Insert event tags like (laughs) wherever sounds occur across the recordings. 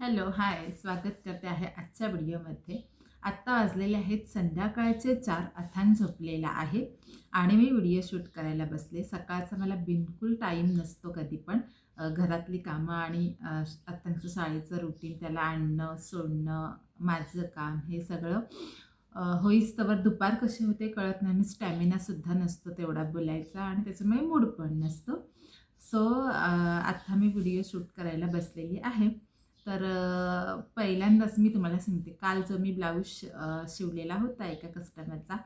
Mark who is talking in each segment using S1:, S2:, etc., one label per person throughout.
S1: Hello hi. स्वागत करते आहे आजच्या व्हिडिओमध्ये. आत्ता वाजलेले आहेत संध्याकाळचे चार. अथान झोपलेला आहे आणि मी व्हिडिओ शूट करायला बसले. सकाळचा मला बिलकुल टाईम नसतो कधी पण. घरातली कामं आणि आत्तांचं शाळेचं रुटीन त्याला आणणं सोडणं माझं काम हे सगळं होईस्तवर दुपार कशी होते कळत नाही आणि स्टॅमिनासुद्धा नसतो तेवढा बोलायचा आणि त्याच्यामुळे मूड पण नसतो. सो आत्ता मी व्हिडिओ शूट करायला बसलेली आहे. तर पहिल्यांदाच मी तुम्हाला सांगते. काल जो मी ब्लाऊज शिवलेला होता एका कस्टमरचा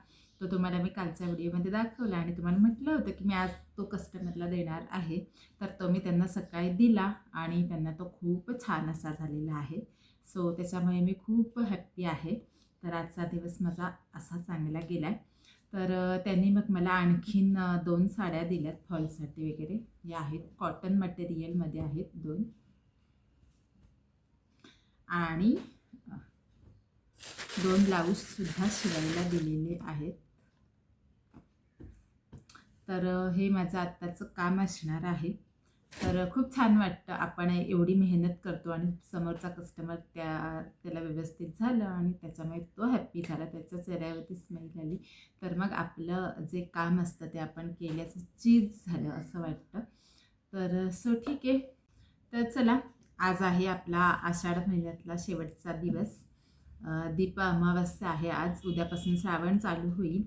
S1: तो तुम्हाला मी कालच्या व्हिडिओमध्ये दाखवला आणि तुम्हाला म्हटलं होतं की मी आज तो कस्टमरला देणार आहे. तर तो मी त्यांना सकाळी दिला आणि त्यांना तो खूप छान असा झालेला आहे. सो त्याच्यामुळे मी खूप हॅप्पी आहे. तर आजचा दिवस माझा असा चांगला गेला आहे तर त्यांनी मग मला आणखीन दोन साड्या दिल्यात फॉलसाठी वगैरे. या आहेत. कॉटन मटेरियलमध्ये आहेत दोन. आणि दोन ब्लाऊजसुद्धा शिवायला दिलेले आहेत. तर हे माझं आत्ताचं काम असणार आहे. तर खूप छान वाटतं आपण एवढी मेहनत करतो आणि समोरचा कस्टमर त्या त्याला व्यवस्थित झालं आणि त्याच्यामुळे तो हॅप्पी झाला त्याच्या चेहऱ्यावरती स्माईल आली. तर मग आपलं जे काम असतं ते आपण केल्याचं चीज झालं असं वाटतं. तर सो ठीक आहे. तर चला आज आहे आपला आषाढ महिन्यातला शेवटचा दिवस. दीप अमावस्या आहे. आज उद्यापासून श्रावण चालू होईल.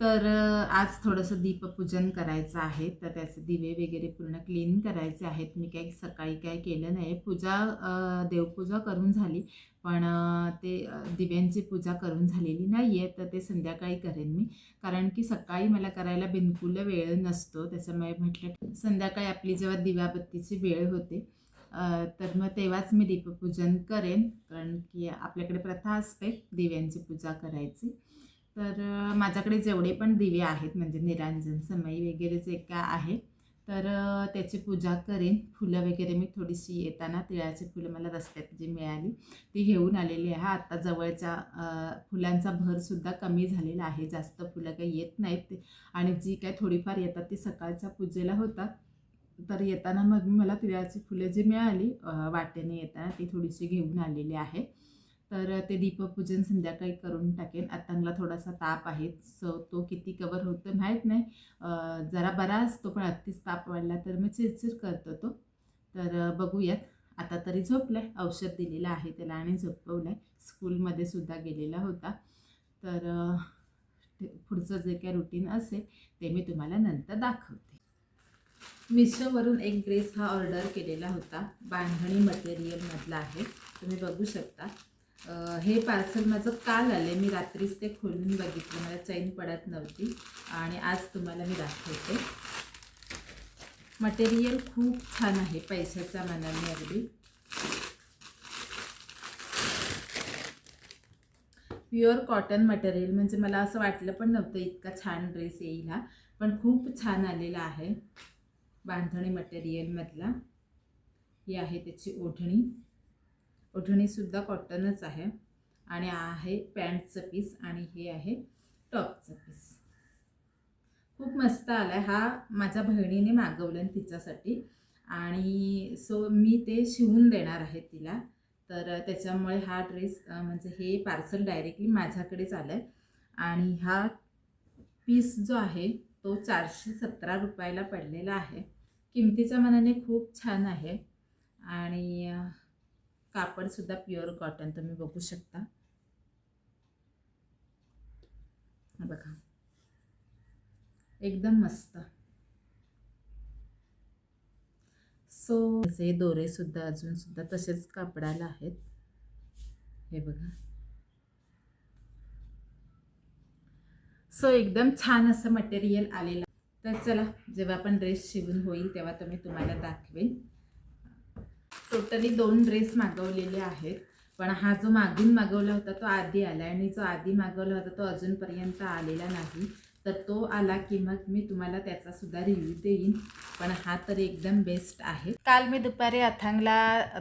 S1: तर आज थोडंसं दीपपूजन करायचं आहे. तर त्याचे दिवे वगैरे पूर्ण क्लीन करायचे आहेत. मी काही सकाळी काय केलं नाही. पूजा देवपूजा करून झाली. पण ते दिव्यांची पूजा करून झालेली नाही आहे तर ते संध्याकाळी करेन मी. कारण की सकाळी मला करायला बिलकुल वेळ नसतो. त्याच्यामुळे म्हटलं संध्याकाळी आपली जेव्हा दिव्याबत्तीची वेळ होते तर मग तेव्हाच मी दीपपूजन करेन कारण की आपल्याकडे प्रथा असते दिव्यांची पूजा करायची. तर माझ्याकडे जेवढे पण दिवे आहेत म्हणजे निरांजन समई वगैरे जे काय आहे तर त्याची पूजा करेन. फुलं वगैरे मी थोडीशी येताना तिळाची फुलं मला रस्त्यात जी मिळाली ती घेऊन आलेली आहे. आता जवळच्या फुलांचा भरसुद्धा कमी झालेला आहे. जास्त फुलं काही येत नाहीत ते आणि जी काय थोडीफार येतात ती सकाळच्या पूजेला होतात. तर येताना मग मला तिळाची फुलं जी मिळाली वाटेने येताना ती थोडीशी घेऊन आलेली आहे. तर ते दीपपूजन संध्याकाळी करून टाकेन. आत्तांगला थोडासा ताप आहे. सो तो किती कवर होतो माहीत नाही. जरा बरा असतो पण अगदीच ताप वाढला तर मी चिरचिर करतो तो. तर बघूयात. आता तरी झोपलाय. औषध दिलेलं आहे त्याला आणि झोपवलंय. स्कूलमध्ये सुद्धा गेलेला होता. तर ते- पुढचं जे काय रुटीन असेल ते मी तुम्हाला नंतर दाखवते. मिशोवरून एक ड्रेस हा ऑर्डर केलेला होता. बांधणी मटेरियलमधला आहे. तुम्ही बघू शकता. हे पार्सल माझं काल आले. मी रात्रीच ते खोलून बघितलं. मला चैन पडत नव्हती आणि आज तुम्हाला मी दाखवते. मटेरियल खूप छान आहे पैशाच्या मनाने अगदी. प्युअर कॉटन मटेरियल म्हणजे मला असं वाटलं पण नव्हतं इतका छान ड्रेस येईल हा. पण खूप छान आलेला आहे. बांधणी मटेरियलमधला ही आहे त्याची ओढणी. ओढणीसुद्धा कॉटनच आहे आणि आहे पॅन्टचं पीस आणि हे आहे टॉपचं पीस खूप मस्त आला आहे हा माझ्या बहिणीने मागवलं तिच्यासाठी. आणि सो मी ते शिवून देणार आहे तिला. तर त्याच्यामुळे हा ड्रेस म्हणजे हे पार्सल डायरेक्टली माझ्याकडेच आलं आहे आणि हा पीस जो आहे तो चारशे सतरा रुपयाला पडलेला आहे. किमतीच्या मनाने खूप छान आहे. आणि कापडसुद्धा प्युअर कॉटन तुम्ही बघू शकता. बघा. एकदम मस्त. सो हे दोरे सुद्धा अजून सुद्धा तसेच कापडाला आहेत. हे बघा. सो एकदम छान असं मटेरियल आलेलं तर चला जेव्हा आपण ड्रेस शिवून होईल तेव्हा तुम्ही तुम्हाला दाखवेन. टोटली दोन ड्रेस मागवलेले आहेत. पण हा जो मागून मागवला होता तो आधी आला आणि जो आधी मागवला होता तो अजूनपर्यंत आलेला नाही. तर तो आला की मग मी तुम्हाला त्याचा सुद्धा रिव्ह्यू देईन. पण हा तर एकदम बेस्ट आहे. काल मी दुपारी अथांगला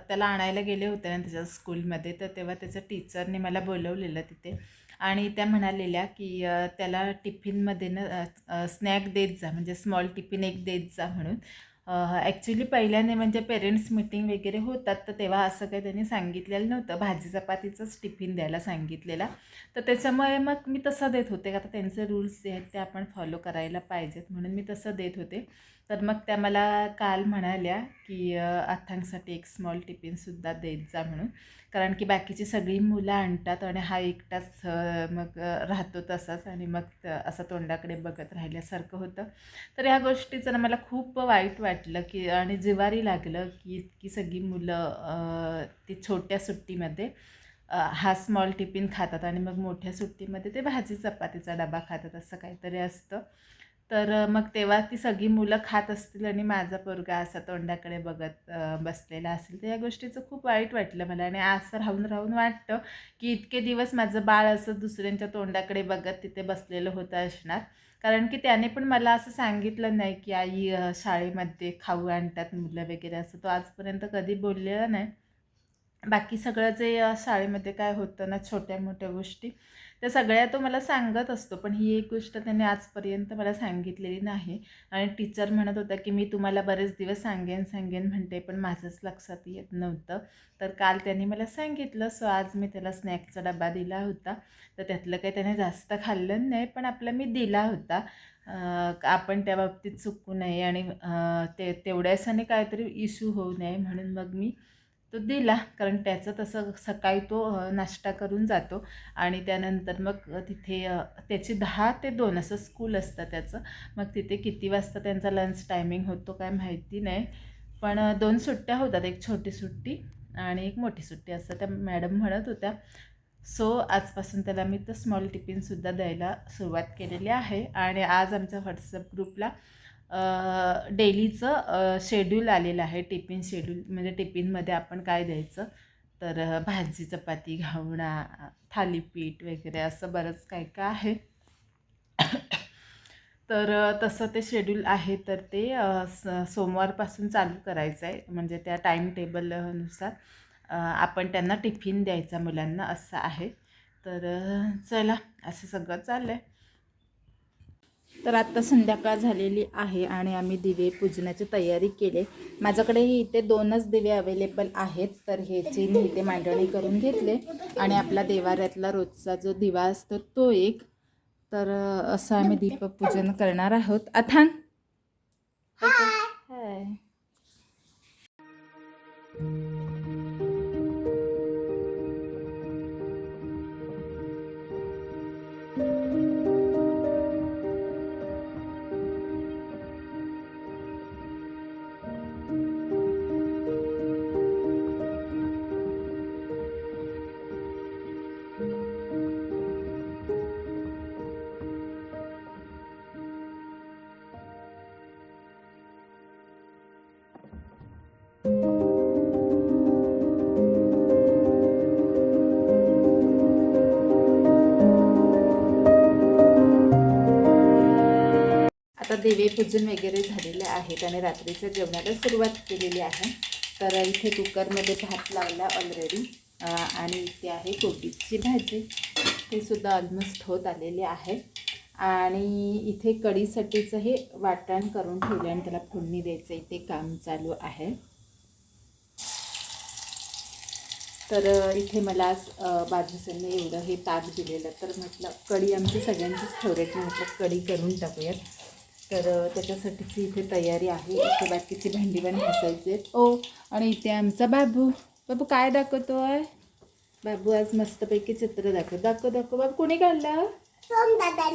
S1: त्याला आणायला गेले होते ना त्याच्या स्कूलमध्ये तर तेव्हा त्याच्या टीचरने मला बोलवलेलं तिथे. आणि त्या म्हणालेल्या की त्याला टिफिनमध्ये ना स्नॅक देत जा म्हणजे स्मॉल टिफिन एक देत जा म्हणून. ॲक्च्युली पहिल्याने म्हणजे पेरेंट्स मिटिंग वगैरे होतात तर तेव्हा असं काही त्यांनी सांगितलेलं नव्हतं. भाजी चपातीचंच टिफिन द्यायला सांगितलेला. तर त्याच्यामुळे मग मी तसं देत होते. का आता त्यांचे रूल्स जे आहेत ते आपण फॉलो करायला पाहिजेत म्हणून मी तसं देत होते. तर मग त्या मला काल म्हणाल्या की अथांगसाठी एक स्मॉल टिफिनसुद्धा देत जा म्हणून. कारण की बाकीची सगळी मुलं आणतात आणि हा एकटाच मग राहतो तसाच आणि मग त- असं तोंडाकडे बघत राहिल्यासारखं होतं. तर ह्या गोष्टीचं ना मला खूप वाईट वाटलं की आणि जिवारी लागलं की इतकी सगळी मुलं ती छोट्या सुट्टीमध्ये हा स्मॉल टिफिन खातात आणि मग मोठ्या सुट्टीमध्ये ते भाजी चपातीचा डबा खातात असं काहीतरी असतं. तर मग तेव्हा ती सगळी मुलं खात असतील आणि माझा पोरगा असा तोंडाकडे बघत बसलेला असेल तर या गोष्टीचं खूप वाईट वाटलं मला. आणि असं राहून राहून वाटतं की इतके दिवस माझं बाळ असं दुसऱ्यांच्या तोंडाकडे बघत तिथे बसलेलं होतं असणार. कारण की त्याने पण मला असं सांगितलं नाही की आई शाळेमध्ये खाऊ आणतात मुलं वगैरे असं तो आजपर्यंत कधी बोललेला नाही. बाकी सगळं जे शाळेमध्ये काय होतं ना छोट्या मोठ्या गोष्टी त्या सगळ्या तो मला सांगत असतो पण ही एक गोष्ट त्याने आजपर्यंत मला सांगितलेली नाही. आणि टीचर म्हणत होता की मी तुम्हाला बरेच दिवस सांगेन सांगेन म्हणते पण माझंच लक्षात येत नव्हतं. तर काल त्यांनी मला सांगितलं सो आज मी त्याला स्नॅक्सचा डबा दिला होता. तर त्यातलं काही त्याने जास्त खाल्लं नाही पण आपला मी दिला होता. आपण त्या बाबतीत चुकू नये आणि ते तेवढ्यासाने काहीतरी इश्यू होऊ नये म्हणून मग मी तो दिला कारण त्याचं तसं सकाळी तो नाश्ता करून जातो. आणि त्यानंतर मग तिथे त्याचे त्याची दहा ते दोन असं स्कूल असतं त्याचं. मग तिथे किती वाजता त्यांचा लंच टायमिंग होतो काय माहिती नाही. पण दोन सुट्ट्या होतात. एक छोटी सुट्टी आणि एक मोठी सुट्टी असं त्या मॅडम म्हणत होत्या. सो आजपासून त्याला मी तर स्मॉल टिफिनसुद्धा द्यायला सुरुवात केलेली आहे. आणि आज आमच्या व्हॉट्सअप ग्रुपला डेलीचं शेड्यूल आलेलं आहे. टिफिन शेड्यूल म्हणजे टिफिनमध्ये आपण काय द्यायचं? तर भाजी चपाती घावणा थालीपीठ वगैरे असं बरंच काय काय आहे. तर तसं ते शेड्यूल आहे. तर ते स सोमवारपासून चालू करायचं आहे. म्हणजे त्या टाईम टेबलनुसार आपण त्यांना टिफिन द्यायचा मुलांना असं आहे. तर चला असं सगळं चाललं आहे तर आत्ता संध्याकाळ झालेली आहे आणि आम्ही दिवे पूजनाची तयारी केली. माझ्याकडे इथे दोनच दिवे अवेलेबल आहेत तर ह्याची मी इथे मांडणी करून घेतले. आणि आपला देवाऱ्यातला रोजचा जो दिवा असतो तो एक. तर असं आम्ही दीपपूजन करणार आहोत. अथांग. आता दिवे पूजन वगैरे झालेले आहेत आणि रात्रीच्या जेवणाला सुरुवात केलेली आहे. तर इथे कुकरमध्ये भात लावला ऑलरेडी आणि इथे आहे कोबीची भाजी. ते सुद्धा ऑलमोस्ट होत आलेले आहे. आणि इथे कढीसाठीचं हे वाटण करून ठेवलं आणि त्याला फोडणी द्यायचं. इथे काम चालू आहे. तर इथे मला आज बाजूसने एवढं हे ताक दिलेलं. तर म्हटलं कढी आमची सगळ्यांचीच फेवरेट म्हटलं कढी करून टाकूयात. तर त्याच्यासाठीची इथे तयारी आहे. इथे बाकीची भांडी पण घासायची ओ आणि इथे आमचा बाबू. बाबू काय दाखवतोय? बाबू आज मस्तपैकी चित्र दाखव दाखव दाखव. बाबू कोणी काढलं?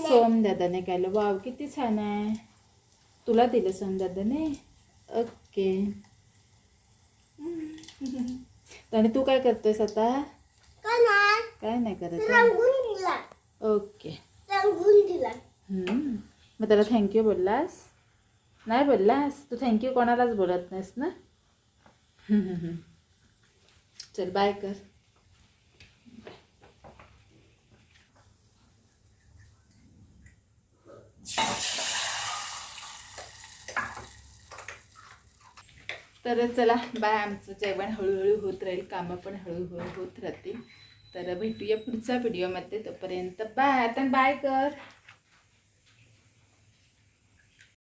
S1: सोम दादाने काढलं. वाव किती छान आहे. तुला दिलं सोम दादाने ओके. (laughs) आणि तू काय करतोयस आता? काय नाही. करत आहे? ओके. हम्म. मग त्याला थँक्यू बोललास? नाही बोललास? तू थँक्यू कोणालाच बोलत नाहीस ना? (laughs) चल बाय कर. तर चला बाय आमचं जेवण हळूहळू होत राहील. कामं पण हळूहळू होत राहतील. तर भेटूया पुढच्या व्हिडिओमध्ये तोपर्यंत बाय आता बाय कर.